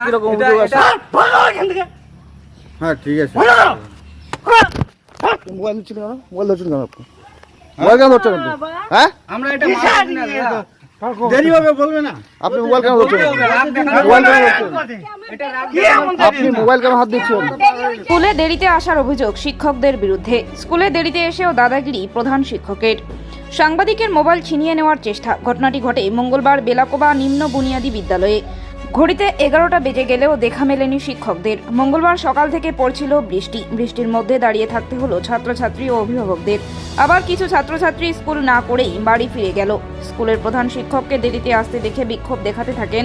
কীরকম অভিযোগ আছে? হ্যাঁ ঠিক আছে। মোবাইল নিচ্ছেন কেন? মোবাইল ধরছেন কেন আপনি? মোবাইল কেন ধরছেন আপনি? হ্যাঁ? আমরা এটা মানি না দাদা। দেরি হবে বলবে না। আপনি মোবাইল কেন ধরছেন? মোবাইল কেন ধরছেন? আপনি মোবাইল কেন হাত দিচ্ছেন? স্কুলে দেরিতে আসার অভিযোগ শিক্ষকদের বিরুদ্ধে। স্কুলে দেরিতে এসেও দাদাগিরি প্রধান শিক্ষকের। সাংবাদিকের মোবাইল ছিনিয়ে নেওয়ার চেষ্টা। ঘটনাটি ঘটে মঙ্গলবার বেলাকোবা নিম্ন বুনিয়াদী বিদ্যালয়ে। ঘড়িতে এগারোটা বেজে গেলেও দেখা মেলেনি শিক্ষকদের। মঙ্গলবার সকাল থেকে পড়ছিল বৃষ্টি। বৃষ্টির মধ্যে দাঁড়িয়ে থাকতে হলো ছাত্রছাত্রী ও অভিভাবকদের। আবার কিছু ছাত্রছাত্রী স্কুল না করেই বাড়ি ফিরে গেল। স্কুলের প্রধান শিক্ষককে দেরিতে আসতে দেখে বিক্ষোভ দেখাতে থাকেন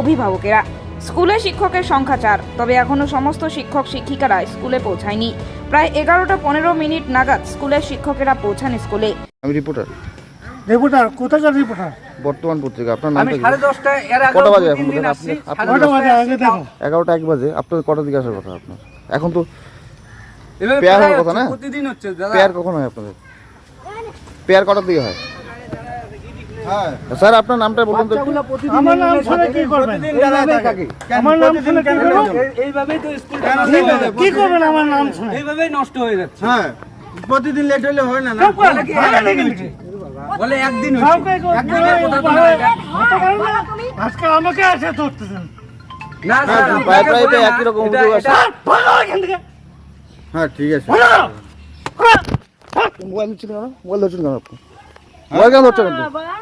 অভিভাবকেরা। স্কুলে শিক্ষকের সংখ্যা চার, তবে এখনও সমস্ত শিক্ষক শিক্ষিকারা স্কুলে পৌঁছায়নি। প্রায় এগারোটা পনেরো মিনিট নাগাদ স্কুলের শিক্ষকেরা পৌঁছান স্কুলে। আমি রিপোর্টার। রিপোর্টার কোথাকার রিপোর্টার? বর্তমান পত্রিকা আপনার আগে কটা বাজে এখন কটা বাজে? আগে দেখো। এগারোটা এক বাজে আপনার কটার দিকে আসার কথা আপনার? এখন তো পেয়ার হওয়ার কথা না? প্রতিদিন হচ্ছে পেয়ার কখন হয় আপনাদের? পেয়ার কটার দিকে হয়? হ্যাঁ। স্যার আপনার নামটা বলুন তো আমার নাম শুনে কি করবেন? প্রতিদিন দাদা থাকে। আমার নাম শুনে কি করবেন? এইভাবেই তো স্কুলটা কি- করবেন? আমার নাম শুনে? এইভাবেই নষ্ট হয়ে যাচ্ছে। হ্যাঁ। প্রতিদিন লেট হলে হয় না না? বলে একদিন এটা। আজকে আমাকে আসে ধরতেছেন না, হ্যাঁ, স্যার, প্রায় প্রায় বলে তো না। একই রকম অভিযোগ আছে। হ্যাঁ ঠিক আছে। মোবাইল কেন মোবাইল কেন আপনি মোবাইল কেন ধরছেন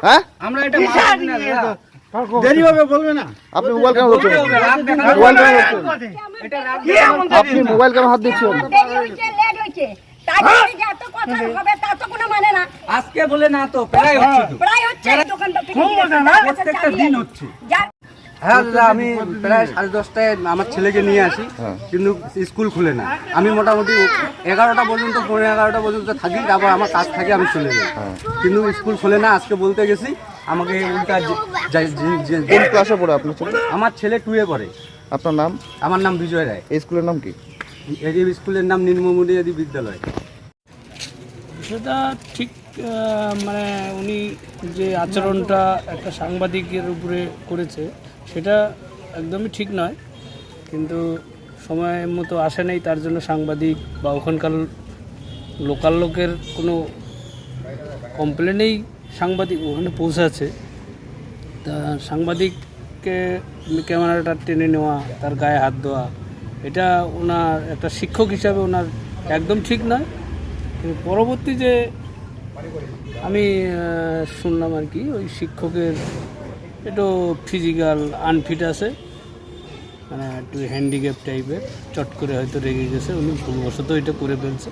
হ্যাঁ? আমরা এটা মানি না দাদা। দেরি হবে বলবে না। আপনি মোবাইল কেন মোবাইল কেন আপনি মোবাইল কেন হাত দিচ্ছেন? লেট হয়েছে। তারপরে কথা হবে তা তো কোনো না আজকে বলে না তো প্রায় হচ্ছে তো। প্রায় হচ্ছে দোকানটা থেকে খুব মজা না? প্রত্যেকটা দিন হচ্ছে। হ্যাঁ দাদা আমি প্রায় সাড়ে দশটায় আমার ছেলেকে নিয়ে আসি হ্যাঁ। কিন্তু স্কুল খুলে না। আমি মোটামুটি এগারোটা পর্যন্ত পনেরো এগারোটা পর্যন্ত থাকি তারপর আমার কাজ থাকে আমি চলে যাই। কিন্তু স্কুল খুলে না আজকে বলতে গেছি আমাকে উল্টা কোন ক্লাসে পড়ে আপনার ছেলে? আমার ছেলে টুয়ে পড়ে। আপনার নাম? আমার নাম বিজয় রায়। এই স্কুলের নাম কি? এই স্কুলের নাম নির্মমুনিয়াদি বিদ্যালয়। সেটা ঠিক মানে উনি যে আচরণটা একটা সাংবাদিকের উপরে করেছে, সেটা একদমই ঠিক নয়। কিন্তু সময় মতো আসে নাই, তার জন্য সাংবাদিক বা ওখানকার লোকাল লোকের কোনো কমপ্লেনেই সাংবাদিক ওখানে পৌঁছাচ্ছে। তা সাংবাদিককে ক্যামেরাটা টেনে নেওয়া, তার গায়ে হাত দেওয়া, এটা ওনার একটা শিক্ষক হিসাবে ওনার একদম ঠিক নয়। কিন্তু পরবর্তী যে আমি শুনলাম আর কি, ওই শিক্ষকের একটু ফিজিক্যাল আনফিট আছে। মানে একটু হ্যান্ডিক্যাপ টাইপের চট করে হয়তো রেগে গেছে, উনি ভুলবশত এটা করে ফেলছে।